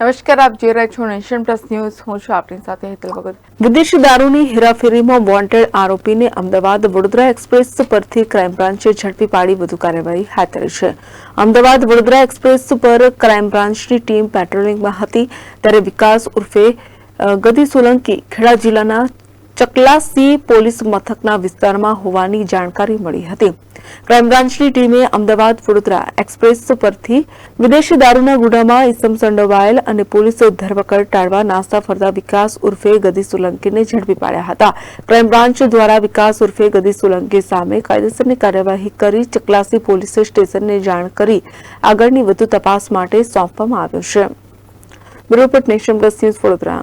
નમસ્કાર, આપ જોઈ રહ્યા છો નેશન પ્લસ ન્યૂઝ. હું છું આપની સાથે હેતલ ભગત. વિદેશી દારૂની હેરાફેરીમાં વોન્ટેડ આરોપીને અમદાવાદ વડોદરા એક્સપ્રેસ પરથી ક્રાઇમ બ્રાન્ચે ઝડપી પાડી વધુ કાર્યવાહી હાથ ધરી છે. અમદાવાદ વડોદરા એક્સપ્રેસ પર ક્રાઇમ બ્રાન્ચની ટીમ પેટ્રોલિંગમાં હતી. ત્યારે વિકાસ ઉર્ફે ગદી સોલંકી ખેડા જિલ્લાના ચકલાસી પોલીસ મથકના વિસ્તારમાં હોવાની જાણકારી મળી હતી. ક્રાઇમ ટીમે અમદાવાદ વડોદરા એક્સપ્રેસ પરથી વિદેશી દારૂના ગુનામાં ઇસમ સંડોવાયેલ અને પોલીસ ધરપકડ ટાળવા નાસ્તા ફરતા વિકાસ ઉર્ફે ગદી સોલંકીને ઝડપી પાડ્યા હતા. ક્રાઇમ દ્વારા વિકાસ ઉર્ફે ગદી સોલંકી સામે કાયદેસરની કાર્યવાહી કરી ચકલાસી પોલીસ સ્ટેશનને જાણ કરી આગળની વધુ તપાસ માટે સોંપવામાં આવ્યો છે. Bureau Nation Plus news Vadodara.